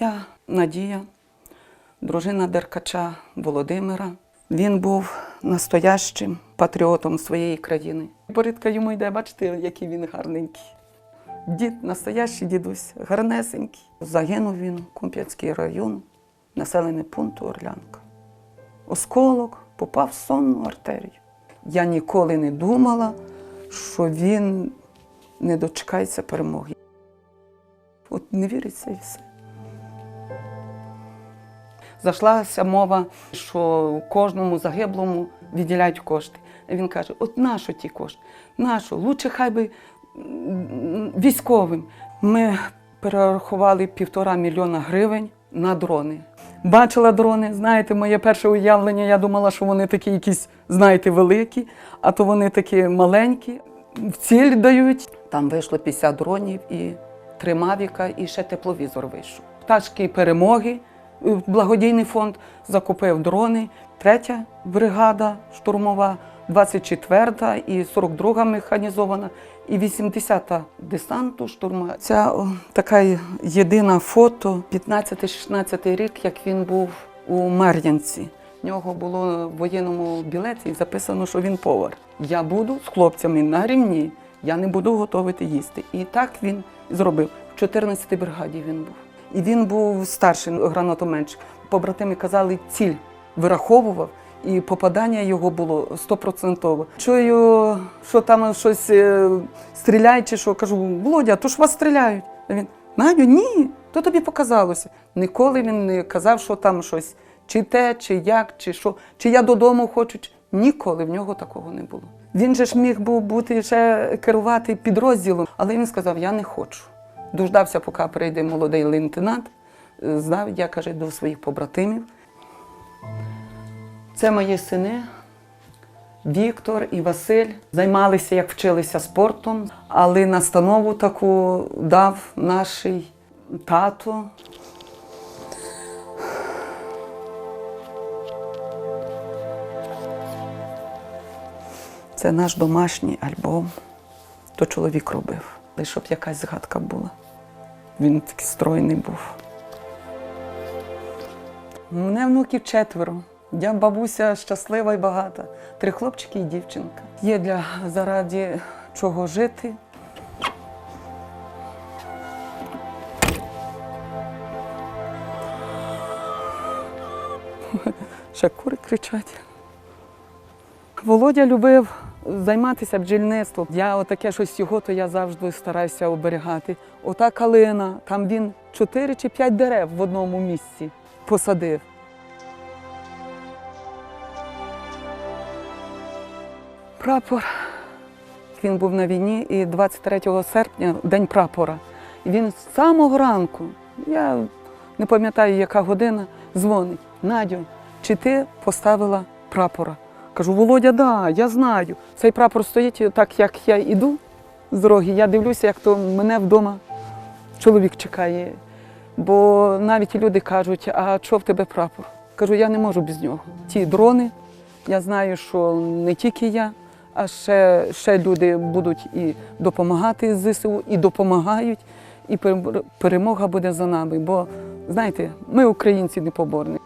Я Надія, дружина Деркача Володимира. Він був настоящим патріотом своєї країни. Боритка йому йде, бачите, який він гарненький. Дід, настоящий дідусь, гарнесенький. Загинув він Кумп'янський район, населений пункт Орлянка. Осколок попав в сонну артерію. Я ніколи не думала, що він не дочекається перемоги. От не віриться і все. Зайшлася мова, що кожному загиблому відділяють кошти. Він каже: от нащо ті кошти? Нащо? Лучше хай би військовим. Ми перерахували півтора мільйона гривень на дрони. Бачила дрони, знаєте, моє перше уявлення, я думала, що вони такі якісь, знаєте, великі, а то вони такі маленькі. В ціль дають. Там вийшло 50 дронів і три мавіка, і ще тепловізор вийшов. Пташки перемоги, благодійний фонд закупив дрони. Третя бригада штурмова, 24-та і 42-га механізована, і 80-та десанту штурмова. Ця така єдина фото, 15-16 рік, як він був у Мар'янці. В нього було в воєнному білеті записано, що він повар. Я буду з хлопцями на рівні, я не буду готувати їсти. І так він зробив. В 14-й бригаді він був. І він був старшим гранатометчик. Побратими казали, ціль вираховував, і попадання його було стопроцентове. Чую, що там щось е, стріляють, чи що кажу, Володя, то ж вас стріляють. А він Надю, ні, то тобі показалося. Ніколи він не казав, що там щось, чи те, чи як, чи що, чи я додому хочу. Ніколи в нього такого не було. Він же ж міг був бути ще керувати підрозділом, але він сказав: Я не хочу. Дождався, поки прийде молодий лейтенант, здав, я каже, до своїх побратимів. Це мої сини. Віктор і Василь займалися, як вчилися спортом, але настанову таку дав наш тато. Це наш домашній альбом. То чоловік робив, але щоб якась згадка була. Він такий стройний був. Мене внуків четверо. Я бабуся щаслива і багата. Три хлопчики і дівчинка. Є для заради чого жити. Ще кури кричать. Володя любив займатися бджільництвом. Я отаке щось його, то я завжди стараюся оберігати. Ота калина, там він чотири чи п'ять дерев в одному місці посадив. Прапор. Він був на війні і 23 серпня, день прапора. Він з самого ранку, я не пам'ятаю, яка година, дзвонить. Надю, чи ти поставила прапора? Кажу, Володя, да, я знаю. Цей прапор стоїть так, як я йду з дороги. Я дивлюся, як то мене вдома чоловік чекає. Бо навіть люди кажуть, а чого в тебе прапор? Кажу, я не можу без нього. Ті дрони, я знаю, що не тільки я, а ще, ще люди будуть і допомагати ЗСУ, і допомагають, і перемога буде за нами. Бо знаєте, ми українці непоборні.